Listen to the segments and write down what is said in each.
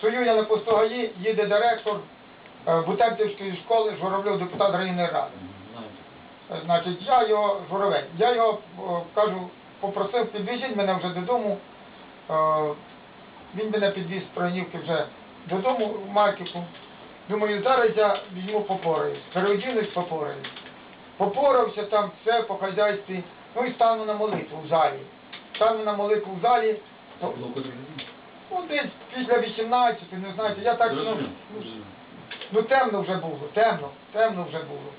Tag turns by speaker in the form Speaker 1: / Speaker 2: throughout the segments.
Speaker 1: стою я на постугаї, їде директор е, Бутентівської школи, Журавльов, депутат районної ради. Е, Значить, я його журавель. Я його кажу, попросив, підвезіть мене вже додому. Е, Він мене підвіз з Троянівки вже додому в Марківку. Думаю, зараз я візьму попораюсь. Переодінусь, попораюсь. Попорався там все по хазяйстві, ну і стану на молитву в залі. Стану на молитву в залі. Ну, десь після 18, не знаєте, я так, ну, ну, Ну темно вже було, темно, темно вже було.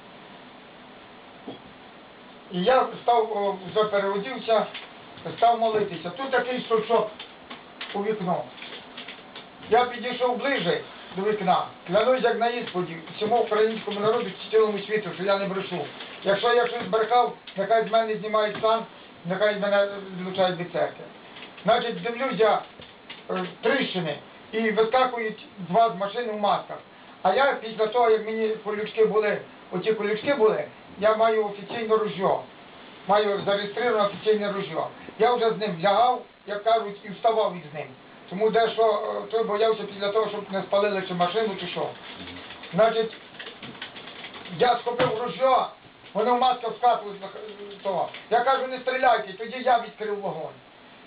Speaker 1: І я став, о, вже переодівся, став молитися. Тут такий стучок у вікно. Я підійшов ближе до вікна, клянусь як на ісподі всьому українському народу цілому світу, що я не брешу. Якщо я щось брехав, нехай з мене знімають сам, нехай мене відлучають від церкви. Значить, дивлюсь я тріщини і вискакують два з машини в масках. А я після того, як мені колючки були, оті колючки були, я маю офіційне ружьо. Маю зареєстроване офіційне ружьо. Я вже з ним лягав, як кажуть, і вставав із ним. Тому дещо е, той боявся після того, щоб не спалили чи машину, чи що. Значить, я схопив ружьо, вони в масках на е. Я кажу, не стріляйте, тоді я відкрив вогонь.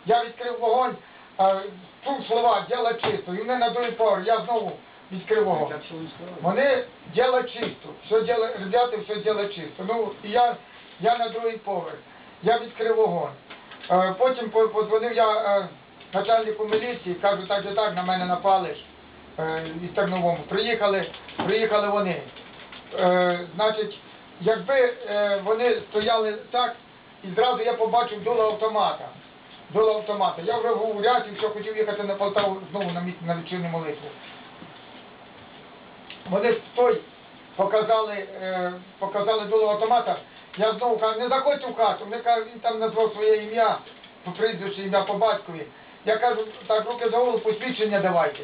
Speaker 1: Я відкрив вогонь, е, слова, діло чисто, і вони на другий поверх, я знову відкрив вогонь. Вони діло чисто, все діло, ребята, все діло чисто. Ну, і я, я на другий поверх, я відкрив вогонь. Е, потім по- подзвонив я е, начальнику міліції, кажу, так і так, на мене напали ж е, із Терновому. Приїхали, приїхали вони. Значить, якби вони стояли так, і зразу я побачив дуло автомата. Дуло автомата. Я вже був у рясі, що хотів їхати на Полтаву знову на, міс- на вечірню молитву. Вони той показали, е, показали дуло автомата. Я знову кажу, не заходьте в хату. Вони кажуть, він там назвав своє ім'я, по прізвищу, ім'я по батькові. Я кажу, так, руки за голову, посвідчення давайте.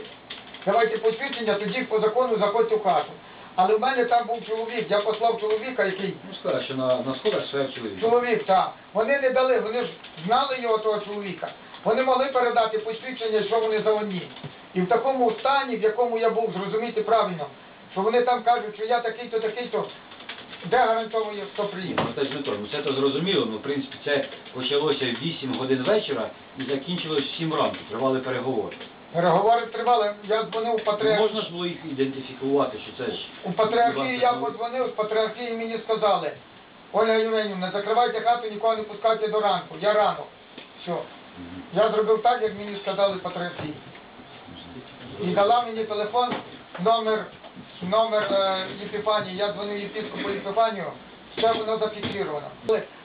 Speaker 1: Давайте посвідчення, тоді по закону заходьте в хату. Але в мене там був чоловік, я послав чоловіка, який
Speaker 2: Ну, скажу, що на, на сходах стояв чоловік.
Speaker 1: Чоловік, так. Вони не дали, вони ж знали його того чоловіка. Вони могли передати посвідчення, що вони за одні. І в такому стані, в якому я був, зрозуміти правильно, що вони там кажуть, що я такий-то, такий-то, де гарантовує, хто
Speaker 2: ну, то. Ну, це то зрозуміло. Ну, в принципі, це почалося в 8 годин вечора і закінчилось в 7 ранку. Тривали переговори.
Speaker 1: Переговори тривали, я дзвонив у патріархію.
Speaker 2: можна ж було їх ідентифікувати, що це ж...
Speaker 1: У патріархії я подзвонив, з патріархії мені сказали, Ольга Євгенівна, закривайте хату, нікого не пускайте до ранку. Я рано. Все. Я зробив так, як мені сказали патріархії. І дала мені телефон, номер, номер е, Єпіфанії, я дзвонив єпіскопу Єпіфанію, все воно зафіксировано.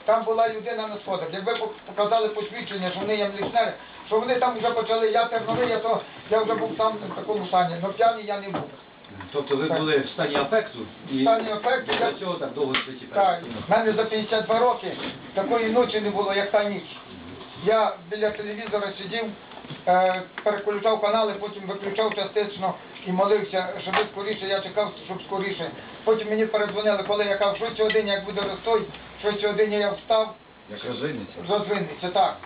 Speaker 1: Там була людина на сходах. Якби показали посвідчення, що вони є міліціонери, що вони там вже почали, я терновий, я то я вже був там в такому стані. Но п'яний я не був.
Speaker 2: Тобто ви
Speaker 1: Так.
Speaker 2: були в стані афекту і
Speaker 1: В стані афекту я-
Speaker 2: цього так довго світі
Speaker 1: Так, в мене за 52 роки такої ночі не було, як та ніч. Я біля телевізора сидів, переключав канали, потім виключав частично і молився, щоб скоріше, я чекав, щоб скоріше. Потім мені передзвонили, коли я казав, що сьогодні, як буде розстой, що сьогодні я встав,
Speaker 2: Як розвинеться.
Speaker 1: розвинеться, так.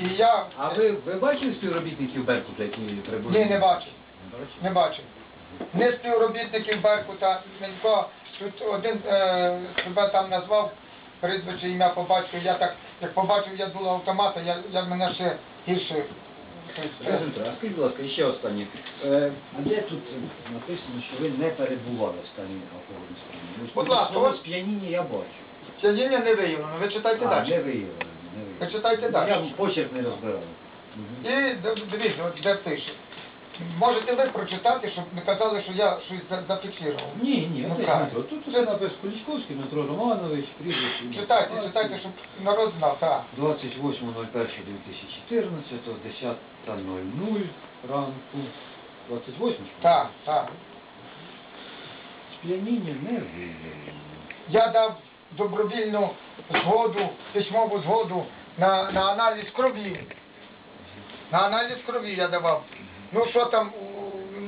Speaker 1: І я
Speaker 2: А ви, ви бачили співробітників Беркута, які прибули?
Speaker 1: ні, не бачив.
Speaker 2: Не
Speaker 1: бачив. Не співробітників Беркута, нікого. Тут один е, себе там назвав, прізвище ім'я по батьку. Я так, як побачив, я дуло автомата, я, я мене ще гірше.
Speaker 3: Скажіть, а скажіть, будь ласка, ще останнє. Е, де тут написано, що ви не перебували в стані алкогольного сп'яніння?
Speaker 1: Будь ласка, от-
Speaker 3: сп'яніння я бачу.
Speaker 1: Сьогодні не виявлено, ви читайте
Speaker 3: А,
Speaker 1: далі.
Speaker 3: не виявлено, не виявлено.
Speaker 1: Ви читайте далі.
Speaker 3: Я почерк не розбирав. Мгм.
Speaker 1: І д- дивіться, от де пише. Можете ви прочитати, щоб не казали, що я щось зафіксував.
Speaker 2: Ні, ні,
Speaker 1: Ну,
Speaker 2: ну,
Speaker 1: правильно.
Speaker 2: Дмитро, тут все написано Куличковський, Дмитро Романович, прізвище.
Speaker 1: Читайте, читайте, щоб народ знав, так.
Speaker 2: 28.01.2014, 10.00 ранку. 28
Speaker 1: Так, так.
Speaker 3: Сп'яніння не виявлено.
Speaker 1: Я дав добровільну згоду, письмову згоду на, на аналіз крові. На аналіз крові я давав. Ну що там,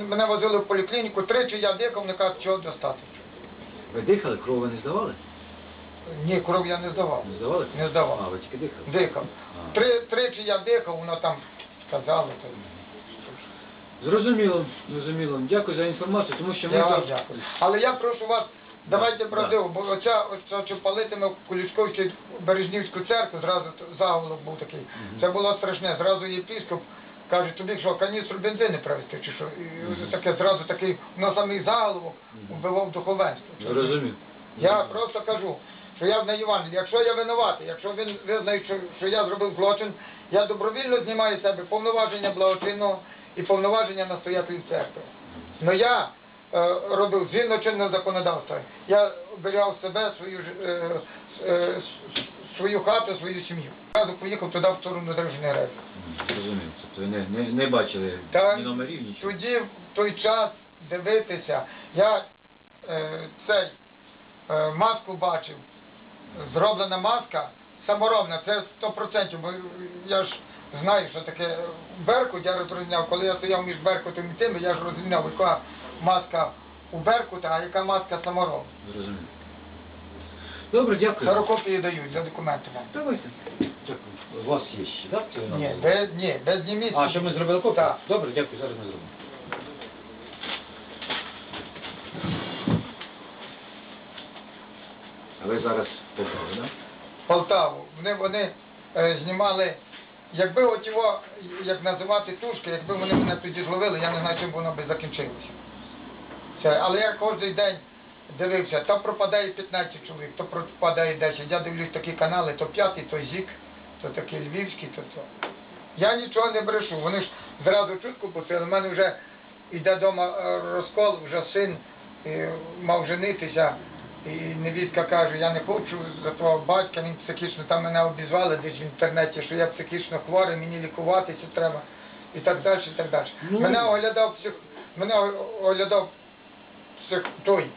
Speaker 1: мене возили в поліклініку, тричі я дихав, не кажуть, чого достатньо.
Speaker 2: Ви дихали, кров ви не здавали?
Speaker 1: Ні, кров я не здавав.
Speaker 2: Не здавали?
Speaker 1: Не здавав.
Speaker 2: А, ви тільки дихали?
Speaker 1: Дихав.
Speaker 2: А.
Speaker 1: Три, тричі я дихав, воно там сказало. то-
Speaker 2: Зрозуміло, зрозуміло. Дякую за інформацію, тому що ми
Speaker 1: Я вам дякую. Але я прошу вас, давайте
Speaker 2: Да.
Speaker 1: правдиво, бо оця, оця що палитиме в Кулішковську Бережнівську церкву, зразу заголовок був такий. Це було страшне. Зразу єпископ каже, тобі що, каністру бензини привезти, чи що? І таке зразу такий, на самий заголовок вбивав духовенство.
Speaker 2: Зрозумів.
Speaker 1: Я просто кажу, що я на Євангелії, якщо я винуватий, якщо він визнає, що, що я зробив злочин, я добровільно знімаю з себе повноваження благочинного і повноваження настоятелів церкви. Но я е, робив згідно чинного законодавства. Я оберігав себе, свою, е, е, свою хату, свою сім'ю. Разу поїхав туди в сторону Державної ради.
Speaker 2: Зрозумів. Тобто не, не, не бачили
Speaker 1: Та
Speaker 2: ні номерів, нічого.
Speaker 1: тоді в той час дивитися, я е, цей е, маску бачив, зроблена маска саморобна, це 100%, бо я ж знаю, що таке Беркут, я розрізняв, коли я стояв між Беркутом і тим, я ж розрізняв, яка маска у Беркута, а яка маска саморобна.
Speaker 2: Зрозумів. Добре, дякую.
Speaker 1: Ксерокопії дають за документами.
Speaker 2: Давайте. Дякую. У вас є ще, так?
Speaker 1: Ні, без, ні, без німіць.
Speaker 2: А, що ми зробили копію?
Speaker 1: Так.
Speaker 2: Добре, дякую, зараз ми зробимо. А ви зараз Полтава, так?
Speaker 1: Полтаву. Вони, вони е, знімали, якби от його, як називати тушки, якби вони мене тоді зловили, я не знаю, чим воно би закінчилося. Це, але я кожен день дивився, то пропадає 15 чоловік, то пропадає 10. Я дивлюсь такі канали, то п'ятий, то зік, то такий львівський, то то. Я нічого не брешу, вони ж зразу чутку пустили. У мене вже йде вдома розкол, вже син е, мав женитися. І невістка каже, я не хочу за твого батька, він психічно, там мене обізвали десь в інтернеті, що я психічно хворий, мені лікуватися треба. І так далі, і так далі.
Speaker 2: Ну.
Speaker 1: Мене оглядав псих... мене оглядав псих... той,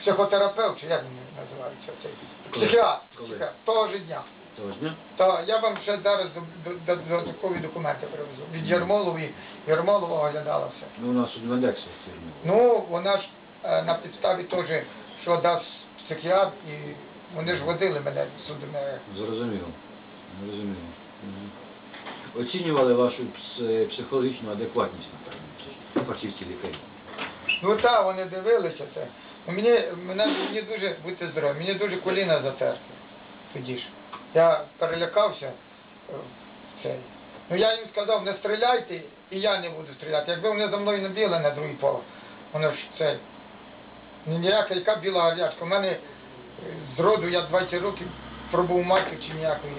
Speaker 1: психотерапевт, чи як він називається цей? Психіатр, психіатр, того ж дня.
Speaker 2: Того ж дня?
Speaker 1: Та я вам ще зараз до- до- до- додаткові документи привезу. Від Ярмолової, Ярмолова оглядала все.
Speaker 2: Ну, у нас Медексу фірмі.
Speaker 1: Ну, вона ж е, на підставі теж, що дасть психіатр, і вони ж водили мене сюди.
Speaker 2: Зрозуміло. Зрозуміло. Оцінювали вашу психологічну адекватність, напевно, фахівці лікарі.
Speaker 1: Ну так, вони дивилися це. Ну, Мені, мене, мені дуже, будьте здорові, мені дуже коліна затерли. Тоді ж. Я перелякався. е, Цей. Ну я їм сказав, не стріляйте, і я не буду стріляти. Якби вони за мною не бігли на другий поверх, вони ж цей. Ні- Ніяка, яка біла гарячка. У мене е, з роду я 20 років пробув матір чи ніякої